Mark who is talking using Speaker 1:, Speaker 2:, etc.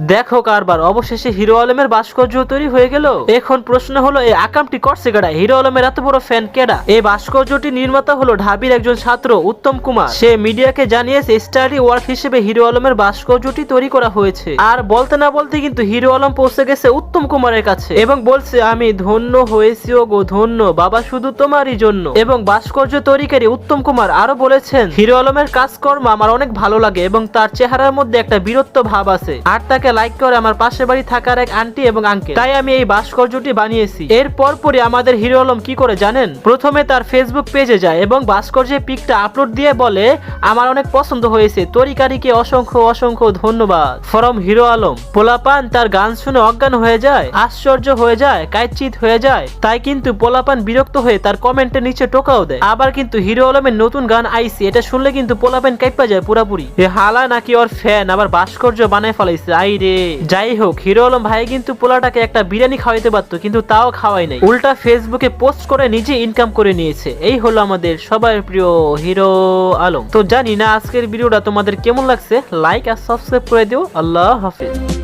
Speaker 1: দেখো কারবার, অবশেষে হিরো আলমের ভাস্কর্য তৈরি হয়ে গেল। এখন প্রশ্ন হলো, এই আকামটি করছে কেডা হিরো আলমের এত বড় ফ্যান কেডা? এই ভাস্কর্যটি নির্মাতা হলো ঢাবির একজন ছাত্র, উত্তম কুমার। সে মিডিয়াকে জানিয়েছে, স্টাডি ওয়ার্ক হিসেবে হিরো আলমের ভাস্কর্যটি তৈরি করা হয়েছে। আর বলতে না বলতে কিন্তু হিরো আলম পৌঁছে গেছে উত্তম কুমারের কাছে এবং বলছে, আমি ধন্য হয়েছি ও গো ধন্য। বাবা শুধু তোমারই জন্য। এবং ভাস্কর্য তৈরিকারী উত্তম কুমার আরও বলেছেন, হিরো আলমের কাজকর্ম আমার অনেক ভালো লাগে এবং তার চেহারার মধ্যে একটা বীরত্ব ভাব আছে। আর তাকে লাইক করে আমার পাশের বাড়ি থাকার এক আন্টি এবং আঙ্কেল তাই আমি এই ভাস্কর্যটি বানিয়েছি। এর পরপরই আমাদের হিরো আলম কি করে জানেন? প্রথমে তার ফেসবুক পেজে যায় এবং ভাস্কর্যের পিকটা আপলোড দিয়ে বলে, আমার অনেক পছন্দ হয়েছে। তরিকারিকে অসংখ্য অসংখ্য ধন্যবাদ। ফরম হিরো আলম, পোলাপান তার গান শুনে অজ্ঞান হয়ে যায়, আশ্চর্য হয়ে যায় কায়চিত হয়ে যায়। তাই কিন্তু পোলাপান বিরক্ত হয়ে তার কমেন্টের নিচে টোকাও দেয়। আবার কিন্তু হিরো আলমের নতুন গান আইসি। এটা শুনলে কিন্তু পোলাপান কাইপা যায় পুরাপুরি। হালা নাকি ওর ফ্যান আবার ভাস্কর্য বানায় ফেলাইছে। আই রে। যাই হোক হিরো আলম ভাই কিন্তু পোলাটাকে একটা বিরিয়ানি খাওয়াইতে পারতো, কিন্তু তাও খাওয়াই নাই। উল্টা ফেসবুকে পোস্ট করে নিজে ইনকাম করে নিয়েছে। এই হলো আমাদের সবার প্রিয় হিরো আলম। তো জানি না আজকের ভিডিওটা তোমাদের কেমন লাগছে লাইক আর সাবস্ক্রাইব করে দিও। আল্লাহ হাফিজ।